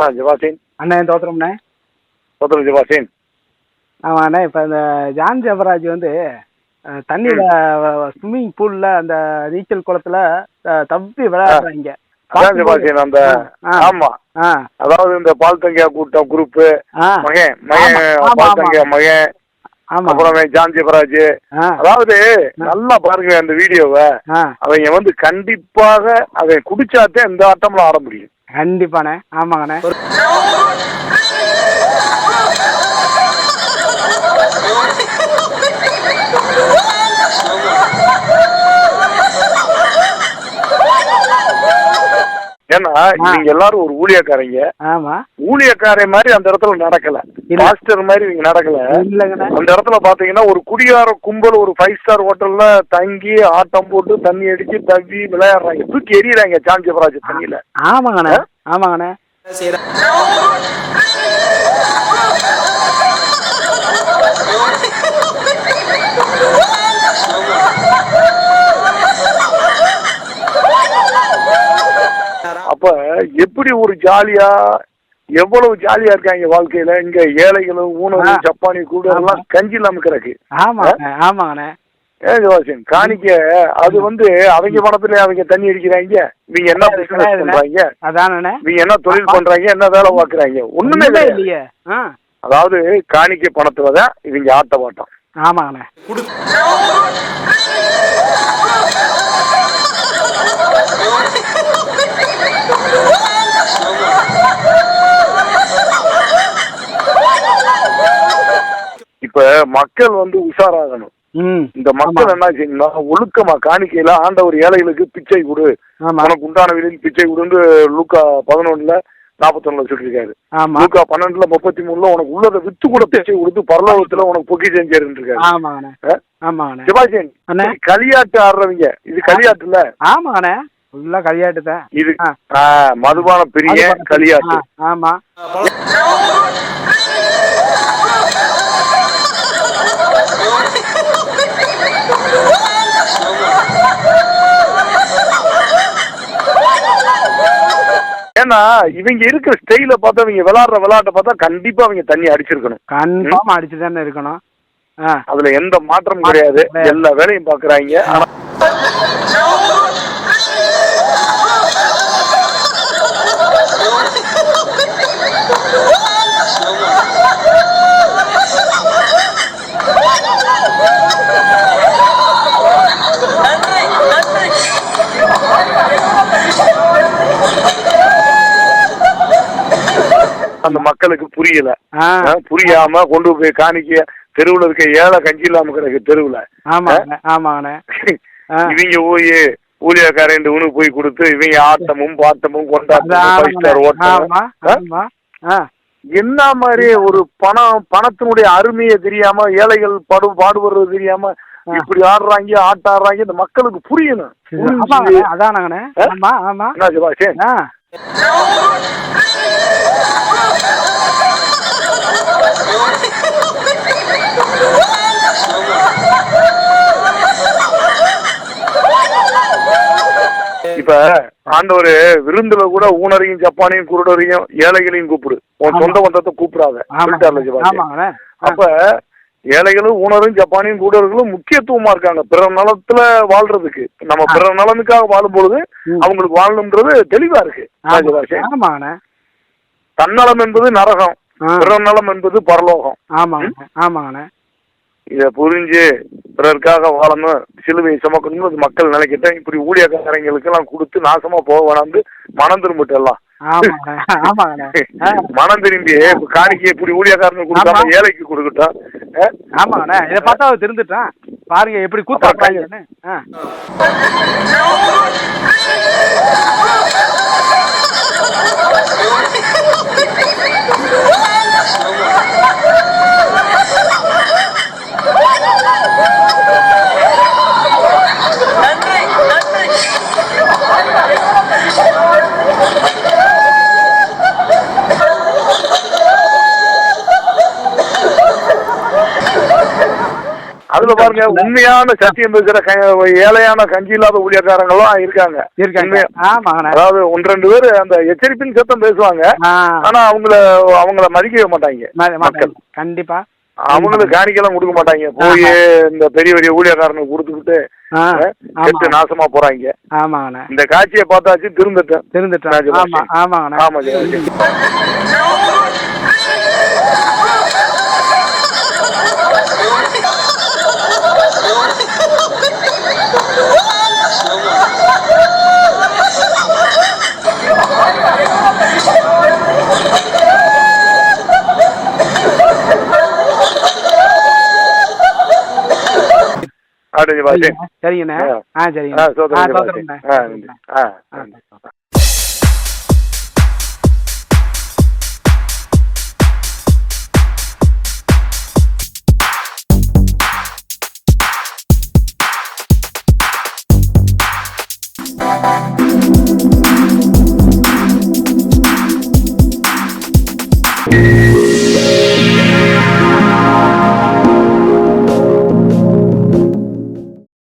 ஆ ஜவாசின் அண்ணே தோத்திரம்ண்ணே. சோதரன் ஜவாசின் ஆமாம் அண்ணே இப்போ இந்த ஜான் ஜெபராஜ் வந்து தண்ணியில ஸ்விம்மிங் பூல்ல அந்த நீச்சல் குளத்துல தப்பி விளையாடுறாங்க. அந்த. ஆமா. அதாவது இந்த பால் தங்கியா கூட்டம் குரூப் மகன் மகன் ஆமா, ஆமா, பால் ஆமா. தங்கியா மகன் ஆமா. அப்புறம் ஜான் ஜெபராஜ். ஆ. அதாவது நல்லா பாருங்க அந்த வீடியோவை. அவங்க வந்து கண்டிப்பாக அதை குடிச்சாத்தே இந்த ஆட்டம்ல ஆட முடியும். கண்டிப்பாண்ணே. ஆமாங்கண்ணே. ஏன்னா நீங்க எல்லாரும் ஒரு ஊழியக்காரங்க. ஆமா. ஊழியக்காரை மாதிரி அந்த இடத்துல நடக்கல. மாஸ்டர் மாதிரி இவங்க நடக்கல. இல்லைங்கண்ணே. அந்த இடத்துல பாத்தீங்கன்னா ஒரு குடியார கும்பல் ஒரு ஃபைவ் ஸ்டார் ஹோட்டல்ல தங்கி ஆட்டம் போட்டு தண்ணி அடிச்சு தவி விளையாடுறாங்க. தூக்கி எறியறாங்க சாந்தியபராஜ் தண்ணியில. ஆமாங்கண்ணே. ஆமாங்கண்ணே. ஒரு ஜாலியா எவ்வளவு ஜாலியா இருக்காங்க வாழ்க்கையில. இங்க ஏழைகளும் ஊனரும் ஆ. ஜப்பானி கூட எல்லாம் கஞ்சி இல்லாம கிடக்கு. ஆமாங்கண்ணே. காணிக்க அது வந்து அவங்க பணத்துல அவங்க தண்ணி அடிக்கிறாங்க. இவங்க என்ன பிசினஸ். பண்றாங்க? இவங்க என்ன தொழில் பண்றாங்க? என்ன வேலை பார்க்கறாங்க? ஒண்ணுமே இல்லையே. அதாவது காணிக்கை பணத்துல தான் இவங்க ஆட்ட மாட்டோம் ஆமாங்கண்ணே மக்கள் வந்து உஷாராகணும். இந்த மக்கள் என்ன செய்யணும் ஒழுக்கமா காணிக்கையில ஆண்டவர் ஏழைகளுக்கு பிச்சை கொடு. உனக்கு உண்டான விலையில் பிச்சை கொடுன்னு லூக்கா பதினொன்னுல நாற்பத்தொன்னுல சொல்லியிருக்காரு. லூக்கா பன்னெண்டுல முப்பத்தி மூணுல உனக்கு உள்ளதை வித்து கூட பிச்சை கொடுத்து பரலோகத்துல உனக்கு பொக்கி செஞ்சாருன்னு இருக்காரு. இது களியாட்டு ஆடுறவங்க. இது களியாட்டுல ஆமாங்கண்ணே ஃபுல்லா களியாட்டு தான் இது மதுபான பிரிய களியாட்டு. ஆமா. ஏன்னா இவங்க இருக்கிற ஸ்டைல பார்த்தா இவங்க விளையாடுற விளையாட்டை பார்த்தா கண்டிப்பா அவங்க தண்ணி அடிச்சிருக்கணும். கன்ஃபார்ம் அடிச்சு தானே இருக்கணும். அதுல எந்த மாற்றமும் கிடையாது. கிடையாது. எல்லா வேலையும் பாக்குறாங்க ஆனா அந்த மக்களுக்கு புரியல. புரியாம கொண்டு போய் காணிக்க தெருவுல இருக்க ஏழை கஞ்சி இல்லாம கிடக்கு தெருவுல. இவங்க போய் ஊழியக்காரன் உனக்கு போய் கொடுத்து இவங்க ஆட்டமும் பாட்டமும் கொண்டாட்டமும் என்ன மாதிரி ஒரு பணம் பணத்தினுடைய அருமையை தெரியாம ஏழைகள் படு பாடுபடுறது தெரியாம. இப்படி ஆடுறாங்க ஆட்ட ஆடுறாங்க இந்த மக்களுக்கு புரியணும். ஆ? ஆமா ஆமா என்ன சிவாசேன் ஆ இப்ப ஆண்டவர் விருந்துல கூட ஊனரையும் ஜப்பானையும் குருடரையும் ஏழைகளையும் கூப்பிடு. உன். சொந்த பந்தத்தை கூப்பிடாத. அப்ப ஏழைகளும் ஊனரும் ஜப்பானியும் கூடர்களும் முக்கியத்துவமா இருக்காங்க. பிற நலத்துல வாழ்றதுக்கு. நம்ம பிற நலனுக்காக வாழும் பொழுது. அவங்களுக்கு வாழணும்ன்றது தெளிவா இருக்கு. தன்னலம் என்பது நரகம். ஆ. பிற நலம் என்பது பரலோகம் ஆமாங்கண்ணே ஆமாங்கண்ணே இத புரிஞ்சு பிறருக்காக வாழணும் சிலுவையை சுமக்கணும்னு அது மக்கள் நினைக்கிட்டேன் இப்படி ஊழியக்காரங்களுக்கு எல்லாம் கொடுத்து நாசமா போக வேணாந்து மனம் திரும்பிட்டு எல்லாம் மனம் திரும்பி இப்ப காணிக்கை இப்படி ஊழியக்காரனுக்கு கொடுக்காம. ஏழைக்கு கொடுக்கட்டும் ஆ? ஆமாங்கண்ணே இதை பார்த்தா அவர் திருந்துட்டான் பாருங்க எப்படி கூத்தாடுறாங்கன்னு பாருங்க உண்மையான சத்தியம் க- ஏழையான கஞ்சி இல்லாத ஊழியக்காரங்களும் இருக்காங்க. இருக்காங்க. ஆமாங்கண்ணே அதாவது ஒன்று ரெண்டு பேர் அந்த எச்சரிப்பின் சத்தம் பேசுவாங்க. ஆனா அவங்கள அவங்கள மதிக்கவே மாட்டாங்க. கண்டிப்பா. அவங்களுக்கு காணிக்கெல்லாம் கொடுக்க மாட்டாங்க. போய் இந்த பெரிய பெரிய ஊழியக்காரனுக்கு கொடுத்துக்கிட்டு கெட்டு ஆமா நாசமா போறாங்க. ஆமாங்கண்ணே இந்த காட்சியை பார்த்தாச்சு திருந்துட்டேன். ராஜபாஷி. ஆமா ஆமாங்கண்ணே ஆமா பாஷே சரிங்கண்ணே ஆ. சரிங்கண்ணே ஆ தோத்துறேண்ணே ஆ